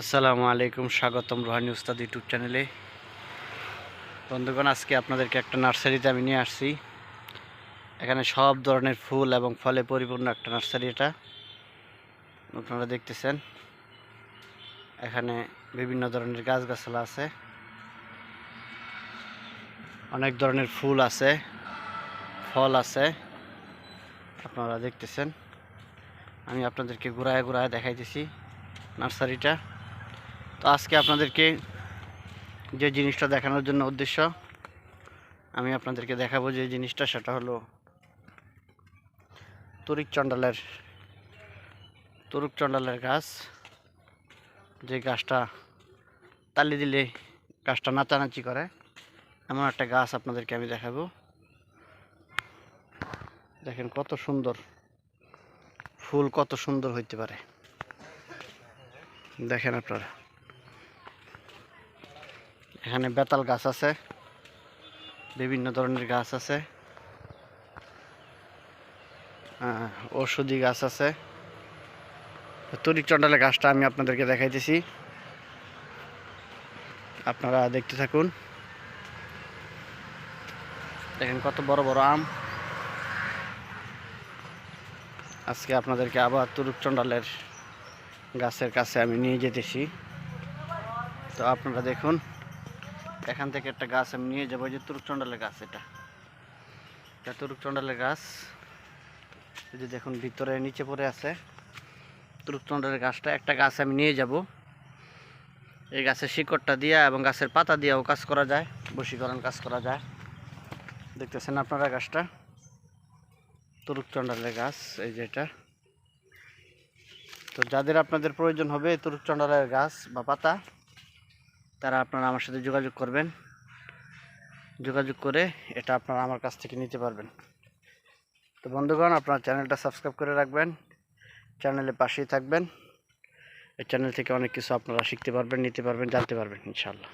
আসসালামু আলাইকুম, স্বাগতম রোহানি উস্তাদ ইউটিউব চ্যানেলে। বন্ধুগণ, আজকে আপনাদেরকে একটা নার্সারিতে আমি নিয়ে আসছি। এখানে সব ধরনের ফুল এবং ফলে পরিপূর্ণ একটা নার্সারি এটা। আপনারা দেখতেছেন, এখানে বিভিন্ন ধরনের গাছগাছলা আছে। অনেক ধরনের ফুল আছে, ফল আছে। আপনারা দেখতেছেন, আমি আপনাদেরকে ঘুরায় ঘুরায় দেখাইতেছি নার্সারিটা। তো আজকে আপনাদেরকে যে জিনিসটা দেখানোর জন্য উদ্দেশ্য, আমি আপনাদেরকে দেখাবো যে জিনিসটা, সেটা হলো তরিক চণ্ডালের, তরুক চণ্ডালের গাছ। যে গাছটা তালি দিলে গাছটা নাচানাচি করে, এমন একটা গাছ আপনাদেরকে আমি দেখাবো। দেখেন কত সুন্দর, ফুল কত সুন্দর হইতে পারে। দেখেন আপনারা। এখানে বেতাল গাছ আছে। বিভিন্ন ধরনের গাছ আছে। ঔষধি গাছ আছে। তরিক চণ্ডালের গাছটা আমি আপনাদেরকে দেখাইতেছি। আপনারা দেখতে থাকুন। দেখেন কত বড় বড় আম। আজকে আপনাদেরকে আবার তুরুক চণ্ডালের গাছের কাছে আমি নিয়ে যেতেছি। তো আপনারা দেখুন। এখান থেকে একটা গাছ আমি নিয়ে যাব যে তুরুকচন্ডালের গাছ এটা। এটা তুরুকচন্ডালের গাছ। এই যে দেখুন, ভিতরে নিচে পড়ে আছে। তুরুকচন্ডালের গাছটা, একটা গাছ আমি নিয়ে যাব। এই গাছের শিকড়টা দিয়া এবং গাছের পাতা দিয়েও কাজ করা যায়, বশীকরণ কাজ করা যায়। দেখতেছেন আপনারা গাছটা? তুরুকচন্ডালের গাছ, এই যে এটা। তো যাদের আপনাদের প্রয়োজন হবে তুরুকচন্ডালের গাছ বা পাতা তারা আপনারা আমার সাথে যোগাযোগ করবেন। যোগাযোগ করে এটা আপনারা আমার কাছ থেকে নিতে পারবেন। তো বন্ধুগণ, আপনার চ্যানেলটা সাবস্ক্রাইব করে রাখবেন। চ্যানেলে পাশেই থাকবেন। এই চ্যানেল থেকে অনেক কিছু আপনারা শিখতে পারবেন, নিতে পারবেন, জানতে পারবেন ইনশাল্লাহ